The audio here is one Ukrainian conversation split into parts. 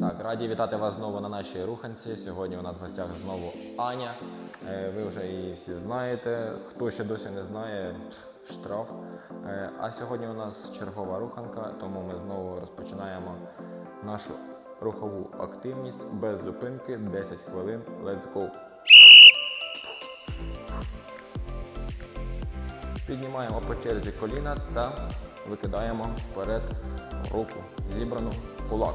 Так, раді вітати вас знову на нашій руханці. Сьогодні у нас в гостях знову Аня. Е, Ви вже її всі знаєте. Хто ще досі не знає, штраф. Е, А сьогодні у нас чергова руханка, тому ми знову розпочинаємо нашу рухову активність без зупинки 10 хвилин. Let's go! Піднімаємо по черзі коліна та викидаємо вперед руку, зібрану кулак.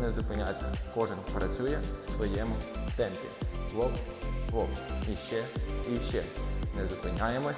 Не зупиняться. Кожен працює в своєму темпі. Вов, воп. І ще, і ще. Не зупиняємось.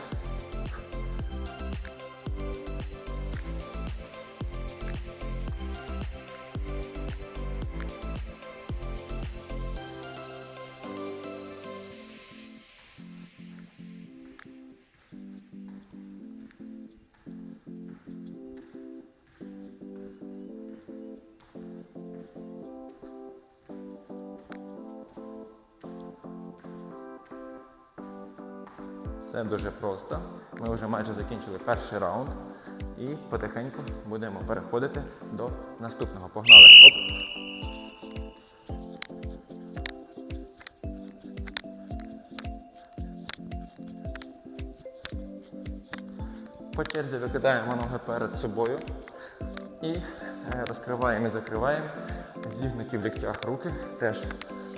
Все дуже просто. Ми вже майже закінчили перший раунд і потихеньку будемо переходити до наступного. Погнали. Оп. По черзі викидаємо ноги перед собою і е, розкриваємо і закриваємо зігнуті в ліктях руки теж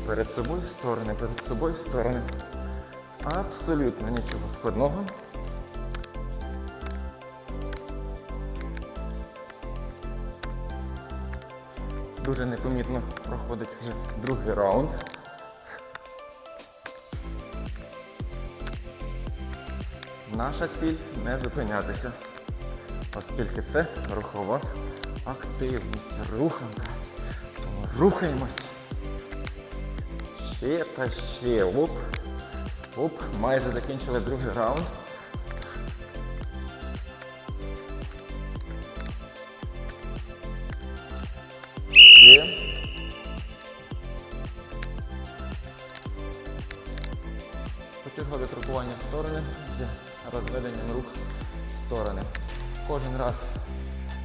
перед собою, сторони, перед собою, сторони. Абсолютно нічого складного. Дуже непомітно проходить вже другий раунд. Наша ціль не зупинятися, оскільки це рухова активність, руханка. Тому рухаємось. Ще та ще. Оп. Оп, майже закінчили другий раунд. Є. Почергове крокування в сторони з розведенням рук в сторони. Кожен раз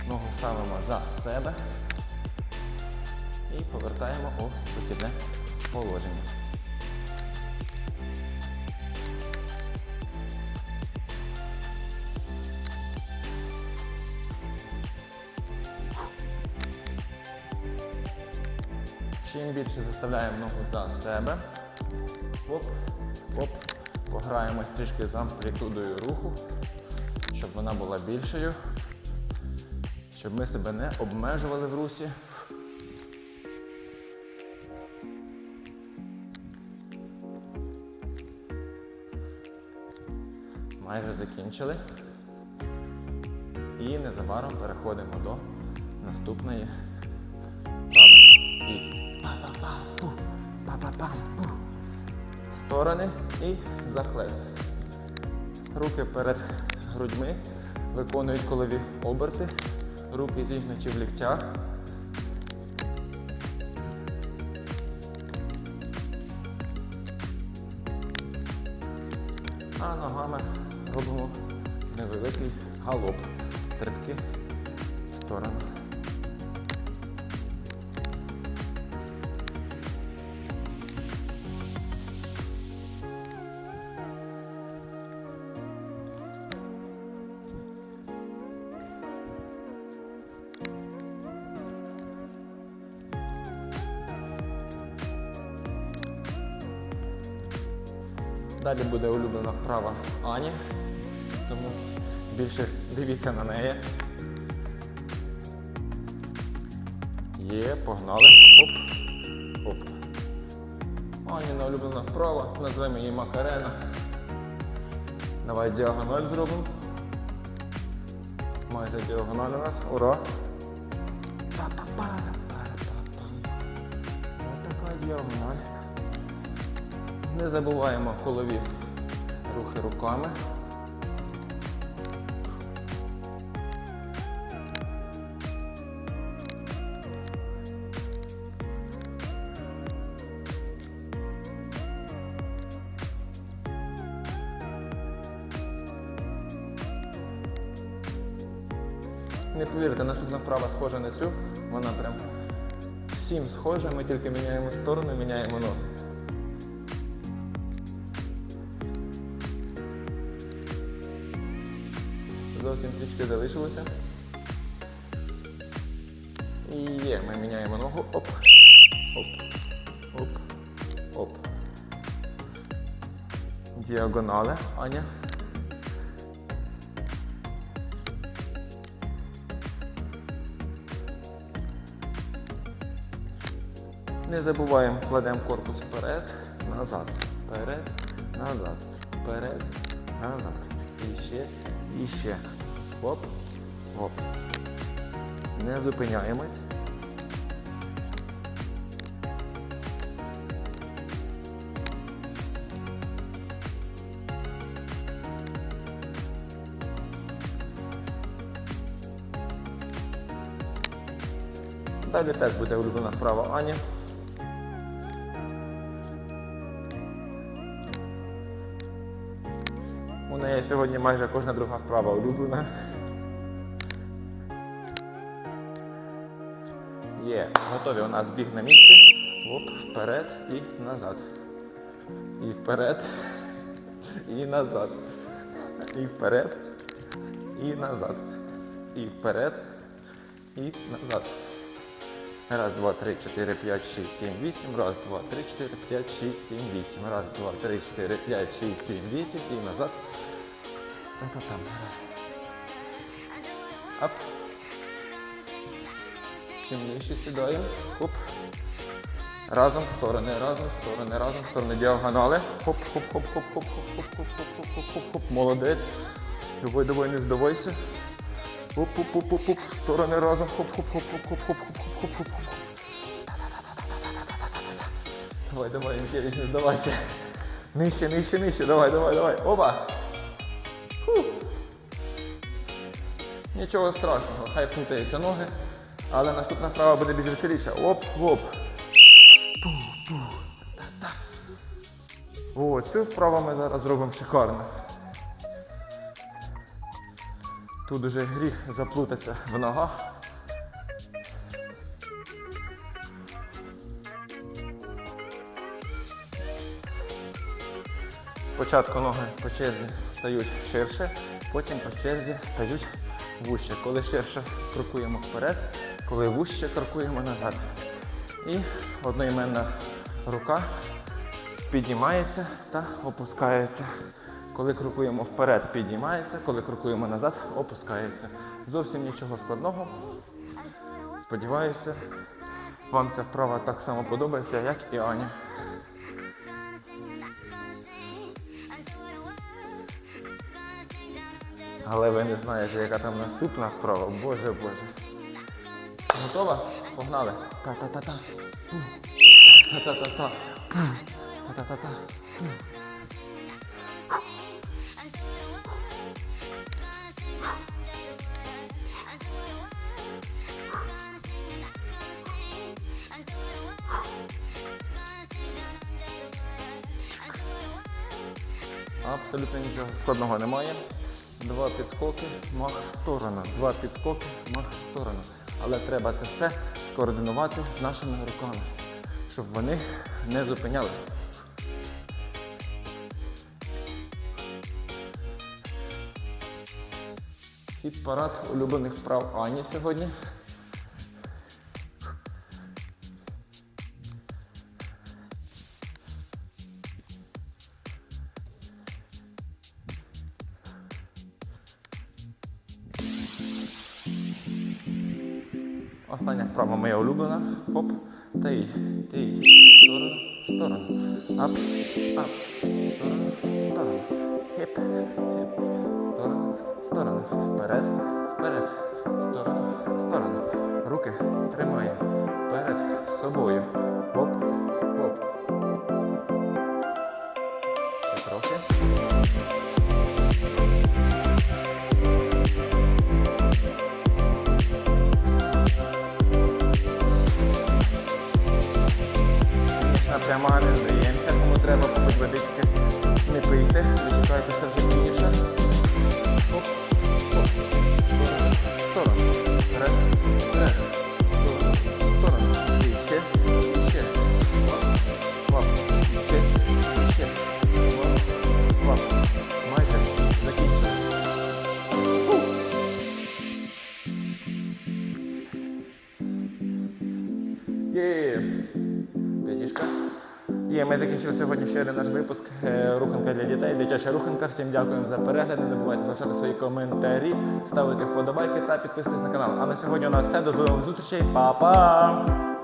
ногу ставимо за себе і повертаємо у вихідне положення. Чим більше заставляємо ногу за себе. Оп, оп. Пограємось трішки з амплітудою руху, щоб вона була більшою, щоб ми себе не обмежували в русі. Майже закінчили. І незабаром переходимо до наступної і. В сторони і захлест. Руки перед грудьми виконують колові оберти. Руки зігнуті в ліктях. А ногами робимо невеликий галоп. Стрибки в сторону. Далі буде улюблена вправа Ані, тому більше дивіться на неї. Є, погнали. Оп. Оп. Аніна улюблена вправа, назвемо її Макарена. Давай діагональ зробимо. Майже діагональ у нас. Ура! Не забуваємо колові рухи руками. Не повірите, наступна вправа схожа на цю. Вона прям всім схожа, ми тільки міняємо сторону, міняємо ногу. Зовсім трішки залишилося. І є, ми міняємо ногу. Оп. Оп. Оп. Оп. Діагонали, Аня. Не забуваємо, кладемо корпус вперед, назад, вперед, назад, вперед, назад. І ще, і ще. Оп, оп. Не зупиняємось. Далі теж буде улюблена вправа Ані. Неї сьогодні майже кожна друга вправа улюблена. Є, готові у нас біг на місці. Оп, вперед і назад. І вперед, і назад. І вперед, і назад. І вперед, і назад. Раз, два, три, чотири, п'ять, шість, сім, вісім. Раз, два, три, чотири, п'ять, шість, сім, вісім. Раз, два, три, чотири, п'ять, шість, сім, вісім. І назад. Та-та-там. Раз. Ап. Сильніше сідаємо. Хоп. Разом в сторони, разом в сторони, разом в сторони. Діагонали. Хоп, хоп, хоп. Молодець. Давай, давай, не здавайся. В сторони разом. Хоп, хоп, хоп, хоп, хоп, хоп, хоп, хоп, хоп, хоп, хоп. Давай, давай, не здавайся. Нижче, нижче, нижче. Давай, давай, давай. Опа. Фу. Нічого страшного, хай плутаються ноги. Але наступна вправа буде більш веселіша. Оп, оп. Пу, пу. Та-та. О, цю вправу ми зараз зробимо шикарно. Тут уже гріх заплутатися в ногах. Спочатку ноги по черзі стають ширше, потім по черзі стають вужче. Коли ширше крокуємо вперед, коли вужче крокуємо назад. І одноіменна рука піднімається та опускається. Коли крокуємо вперед, піднімається, коли крокуємо назад, опускається. Зовсім нічого складного. Сподіваюся, вам ця вправа так само подобається, як і Ані. Але ви не знаєте, яка там наступна вправа. Боже Боже. Готова? Погнали. Та-та-та-та. Та-та-та-та. Та-та-та-та. Абсолютно нічого складного немає. Два підскоки, мах в сторону. Два підскоки, мах в сторону. Але треба це все скоординувати з нашими руками, щоб вони не зупинялися. Хід парад улюблених вправ Ані сьогодні. Остання вправа моя улюблена. Хоп. Тей. Тей. Сторону. Сторону. Ап. Ап. Сторону. Сторону. Хіп. Хіп. Сторону. Сторону. Вперед. Вперед. Сторону. Сторону. Руки тримаємо. Перед собою. Сьогодні ще один наш випуск е, руханка для дітей, дитяча руханка. Всім дякуємо за перегляд. Не забувайте залишати свої коментарі, ставити вподобайки та підписуватись на канал. А на сьогодні у нас все. До зустрічей. Па-па!